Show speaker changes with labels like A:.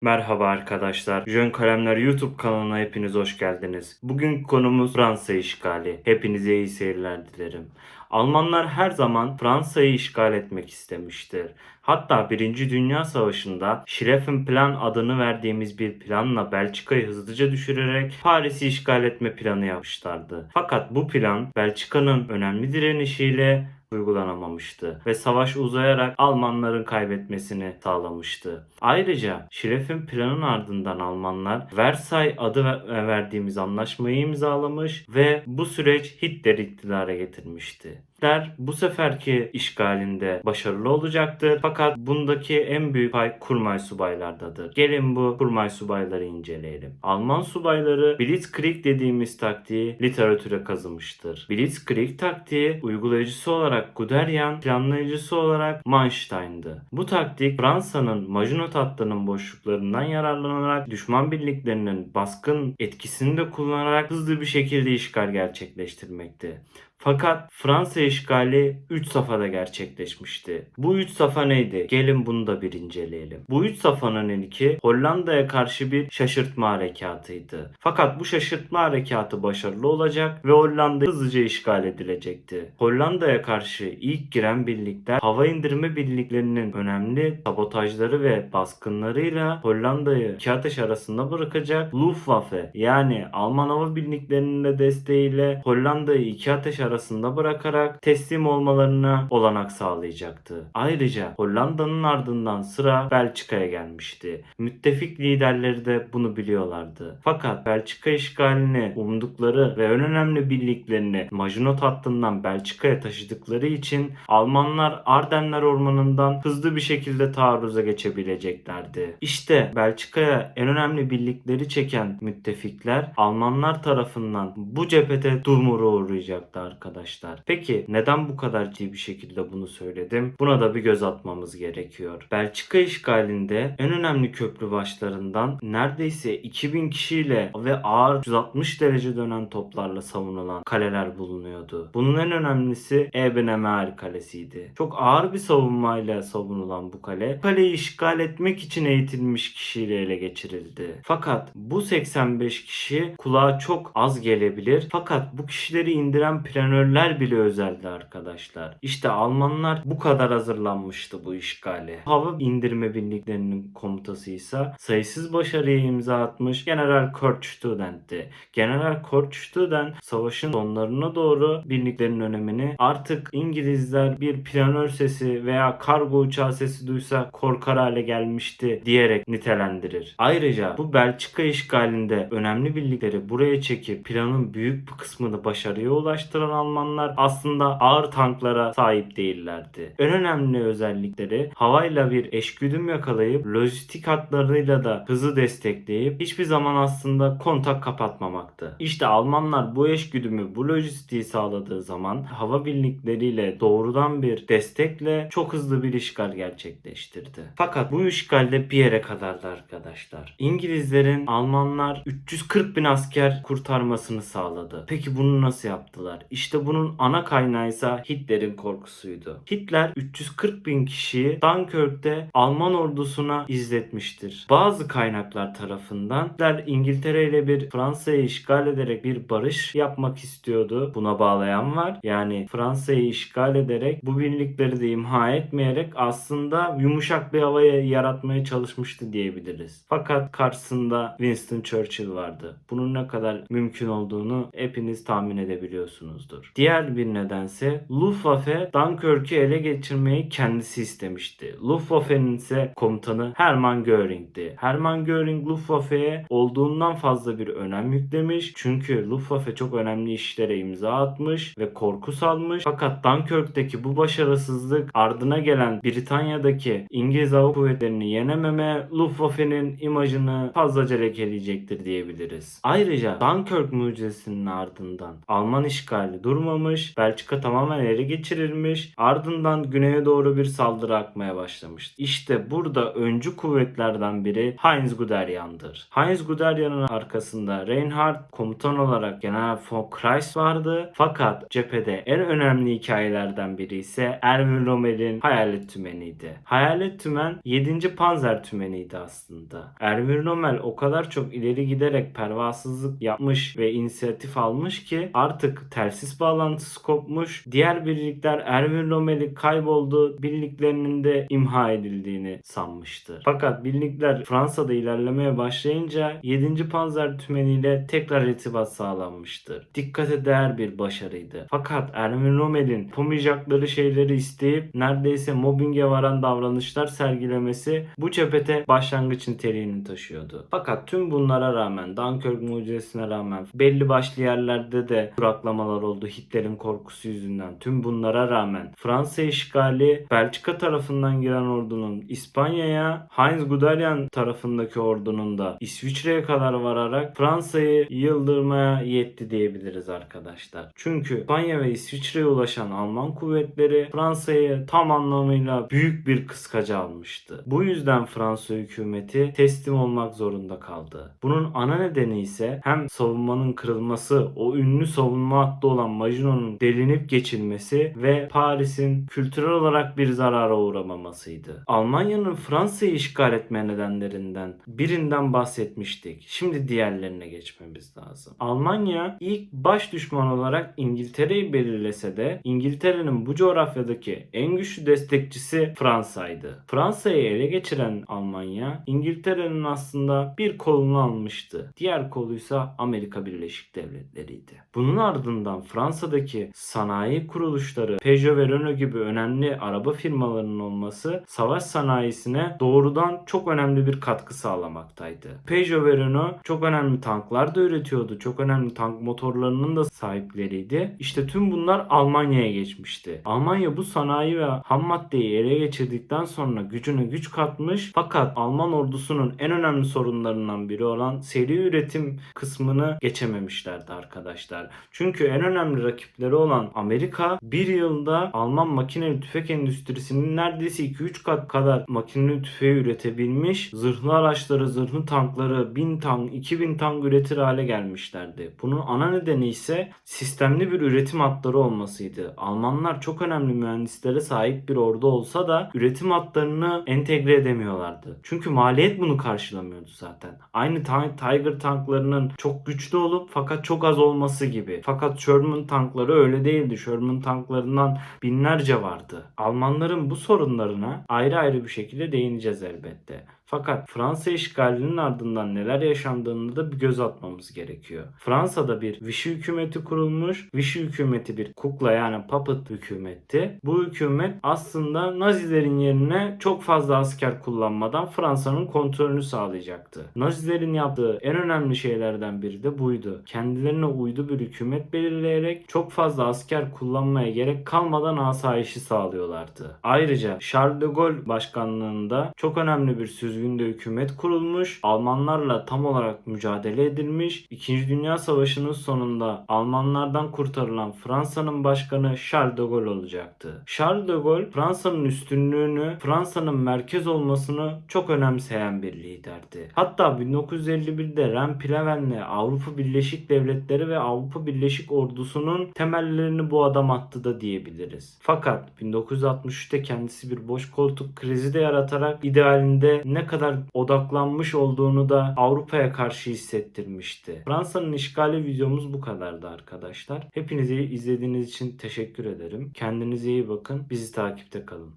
A: Merhaba arkadaşlar. Jön Kalemler YouTube kanalına hepiniz hoş geldiniz. Bugün konumuz Fransa işgali. Hepinize iyi seyirler dilerim. Almanlar her zaman Fransa'yı işgal etmek istemiştir. Hatta 1. Dünya Savaşı'nda Schlieffen adını verdiğimiz bir planla Belçika'yı hızlıca düşürerek Paris'i işgal etme planı yapmışlardı. Fakat bu plan Belçika'nın önemli direnişiyle uygulanamamıştı ve savaş uzayarak Almanların kaybetmesini sağlamıştı. Ayrıca Schlieffen planın ardından Almanlar Versay adı ve- verdiğimiz anlaşmayı imzalamış ve bu süreç Hitler iktidara getirmişti. Hitler bu seferki işgalinde başarılı olacaktır. Fakat bundaki en büyük pay kurmay subaylardadır. Gelin bu kurmay subayları inceleyelim. Alman subayları Blitzkrieg dediğimiz taktiği literatüre kazımıştır. Blitzkrieg taktiği uygulayıcısı olarak Guderian, planlayıcısı olarak Manstein'dı. Bu taktik Fransa'nın Maginot hattının boşluklarından yararlanarak düşman birliklerinin baskın etkisini de kullanarak hızlı bir şekilde işgal gerçekleştirmekti. Fakat Fransa işgali 3 safhada gerçekleşmişti. Bu 3 safha neydi? Gelin bunu da bir inceleyelim. Bu 3 safhanın ilki Hollanda'ya karşı bir şaşırtma harekatıydı. Fakat bu şaşırtma harekatı başarılı olacak ve Hollanda hızlıca işgal edilecekti. Hollanda'ya karşı ilk giren birlikler hava indirme birliklerinin önemli sabotajları ve baskınlarıyla Hollanda'yı iki ateş arasında bırakacak Luftwaffe yani Alman hava birliklerinin de desteğiyle Hollanda'yı iki ateş arasında bırakarak teslim olmalarına olanak sağlayacaktı. Ayrıca Hollanda'nın ardından sıra Belçika'ya gelmişti. Müttefik liderleri de bunu biliyorlardı. Fakat Belçika işgalini umdukları ve en önemli birliklerini Maginot hattından Belçika'ya taşıdıkları için Almanlar Ardenler Ormanı'ndan hızlı bir şekilde taarruza geçebileceklerdi. İşte Belçika'ya en önemli birlikleri çeken müttefikler Almanlar tarafından bu cephete dumura uğrayacaktı arkadaşlar. Peki neden bu kadar ciddi bir şekilde bunu söyledim? Buna da bir göz atmamız gerekiyor. Belçika işgalinde en önemli köprü başlarından neredeyse 2000 kişiyle ve ağır 160 derece dönen toplarla savunulan kaleler bulunuyordu. Bunun en önemlisi Ebenemer Kalesi'ydi. Çok ağır bir savunmayla savunulan bu kale, kaleyi işgal etmek için eğitilmiş kişiyle ele geçirildi. Fakat bu 85 kişi kulağa çok az gelebilir. Fakat bu kişileri indiren planörler bile özeldi arkadaşlar. İşte Almanlar bu kadar hazırlanmıştı bu işgale. Hava indirme birliklerinin komutası ise sayısız başarıya imza atmış General Kurt Student'ti. General Kurt Student savaşın sonlarına doğru birliklerin önemini artık İngilizler bir planör sesi veya kargo uçağı sesi duysa korkar hale gelmişti diyerek nitelendirir. Ayrıca bu Belçika işgalinde önemli birlikleri buraya çekip planın büyük bir kısmını başarıya ulaştıran Almanlar aslında ağır tanklara sahip değillerdi. En önemli özellikleri havayla bir eşgüdüm yakalayıp lojistik hatlarıyla da hızı destekleyip hiçbir zaman aslında kontak kapatmamaktı. İşte Almanlar bu eşgüdümü, bu lojistiği sağladığı zaman hava birlikleriyle doğrudan bir destekle çok hızlı bir işgal gerçekleştirdi. Fakat bu işgalde bir yere kadardı arkadaşlar. İngilizlerin Almanlar 340 bin asker kurtarmasını sağladı. Peki bunu nasıl yaptılar? İşte bunun ana kaynağı ise Hitler'in korkusuydu. Hitler 340 bin kişiyi Dunkirk'te Alman ordusuna izletmiştir. Bazı kaynaklar tarafından Hitler İngiltere ile bir Fransa'yı işgal ederek bir barış yapmak istiyordu. Buna bağlayan var. Yani Fransa'yı işgal ederek bu birlikleri de imha etmeyerek aslında yumuşak bir havaya yaratmaya çalışmıştı diyebiliriz. Fakat karşısında Winston Churchill vardı. Bunun ne kadar mümkün olduğunu hepiniz tahmin edebiliyorsunuzdur. Diğer bir nedense Luftwaffe Dunkirk'ü ele geçirmeyi kendisi istemişti. Luftwaffe'nin ise komutanı Hermann Göring'di. Hermann Göring Luftwaffe'ye olduğundan fazla bir önem yüklemiş. Çünkü Luftwaffe çok önemli işlere imza atmış ve korku salmış. Fakat Dunkirk'teki bu başarısızlık ardına gelen Britanya'daki İngiliz Hava Kuvvetleri'ni yenememe Luftwaffe'nin imajını fazlaca lekeleyecektir diyebiliriz. Ayrıca Dunkirk mucizesinin ardından Alman işgali durmamış. Belçika tamamen ele geçirilmiş. Ardından güneye doğru bir saldırı akmaya başlamış. İşte burada öncü kuvvetlerden biri Heinz Guderian'dır. Heinz Guderian'ın arkasında Reinhard komutan olarak General von Kreis vardı. Fakat cephede en önemli hikayelerden biri ise Erwin Rommel'in Hayalet Tümeni'ydi. Hayalet Tümen 7. Panzer Tümeni'ydi aslında. Erwin Rommel o kadar çok ileri giderek pervasızlık yapmış ve inisiyatif almış ki artık telsiz bağlantısı kopmuş. Diğer birlikler Erwin Rommel'i kayboldu birliklerinin de imha edildiğini sanmıştır. Fakat birlikler Fransa'da ilerlemeye başlayınca 7. Panzer Tümeni'yle tekrar irtibat sağlanmıştır. Dikkate değer bir başarıydı. Fakat Erwin Rommel'in yapamayacakları şeyleri isteyip neredeyse mobbinge varan davranışlar sergilemesi bu cephete başlangıç niteliğini taşıyordu. Fakat tüm bunlara rağmen Dunkirk mucizesine rağmen belli başlı yerlerde de duraklamalar oldu Hitler'in korkusu yüzünden. Tüm bunlara rağmen Fransa işgali Belçika tarafından giren ordunun İspanya'ya Heinz Guderian tarafındaki ordunun da İsviçre'ye kadar vararak Fransa'yı yıldırmaya yetti diyebiliriz arkadaşlar. Çünkü İspanya ve İsviçre'ye ulaşan Alman kuvvetleri Fransa'yı tam anlamıyla büyük bir kıskaca almıştı. Bu yüzden Fransa hükümeti teslim olmak zorunda kaldı. Bunun ana nedeni ise hem savunmanın kırılması, o ünlü savunma hattı olan Maginot'un delinip geçilmesi ve Paris'in kültürel olarak bir zarara uğramamasıydı. Almanya'nın Fransa'yı işgal etme nedenlerinden birinden bahsetmiştik. Şimdi diğerlerine geçmemiz lazım. Almanya ilk baş düşman olarak İngiltere'yi belirlese de İngiltere'nin bu coğrafyadaki en güçlü destekçisi Fransa'ydı. Fransa'yı ele geçiren Almanya İngiltere'nin aslında bir kolunu almıştı. Diğer koluysa Amerika Birleşik Devletleri'ydi. Bunun ardından Fransa'daki sanayi kuruluşları Peugeot ve Renault gibi önemli araba firmalarının olması savaş sanayisine doğrudan çok önemli bir katkı sağlamaktaydı. Peugeot ve Renault çok önemli tanklar da üretiyordu. Çok önemli tank motorlarının da sahipleriydi. İşte tüm bunlar Almanya'ya geçmişti. Almanya bu sanayi ve ham maddeyi ele geçirdikten sonra gücüne güç katmış fakat Alman ordusunun en önemli sorunlarından biri olan seri üretim kısmını geçememişlerdi arkadaşlar. Çünkü en önemli rakipleri olan Amerika bir yılda Alman makineli tüfek endüstrisinin neredeyse 2-3 kat kadar makineli tüfeği üretebilmiş. Zırhlı araçları, zırhlı tankları 1000 tank, 2000 tank üretir hale gelmişlerdi. Bunun ana nedeni ise sistemli bir üretim hatları olmasıydı. Almanlar çok önemli mühendislere sahip bir ordu olsa da üretim hatlarını entegre edemiyorlardı. Çünkü maliyet bunu karşılamıyordu zaten. Aynı Tiger tanklarının çok güçlü olup fakat çok az olması gibi. Fakat Sherman tankları öyle değildi. Sherman tanklarından binlerce vardı. Almanların bu sorunlarına ayrı ayrı bir şekilde değineceğiz elbette. Fakat Fransa işgalinin ardından neler yaşandığını da bir göz atmamız gerekiyor. Fransa'da bir Vichy hükümeti kurulmuş. Vichy hükümeti bir kukla yani puppet hükümetti. Bu hükümet aslında Nazilerin yerine çok fazla asker kullanmadan Fransa'nın kontrolünü sağlayacaktı. Nazilerin yaptığı en önemli şeylerden biri de buydu. Kendilerine uydu bir hükümet belirleyerek çok fazla asker kullanmaya gerek kalmadan asayişi sağlıyorlardı. Ayrıca Charles de Gaulle başkanlığında çok önemli bir süzgünde hükümet kurulmuş. Almanlarla tam olarak mücadele edilmiş. İkinci Dünya Savaşı'nın sonunda Almanlardan kurtarılan Fransa'nın başkanı Charles de Gaulle olacaktı. Charles de Gaulle Fransa'nın üstünlüğünü, Fransa'nın merkez olmasını çok önemseyen bir liderdi. Hatta 1951'de Rem-Pleven'le Avrupa Birleşik Devletleri ve Avrupa Birleşik Ordusu'nun temellerini bu adam attı da diyebiliriz. Fakat 1963'te kendisi bir boş koltuk krizi de yaratarak idealinde ne kadar odaklanmış olduğunu da Avrupa'ya karşı hissettirmişti. Fransa'nın işgali videomuz bu kadardı arkadaşlar. Hepinizi izlediğiniz için teşekkür ederim. Kendinize iyi bakın. Bizi takipte kalın.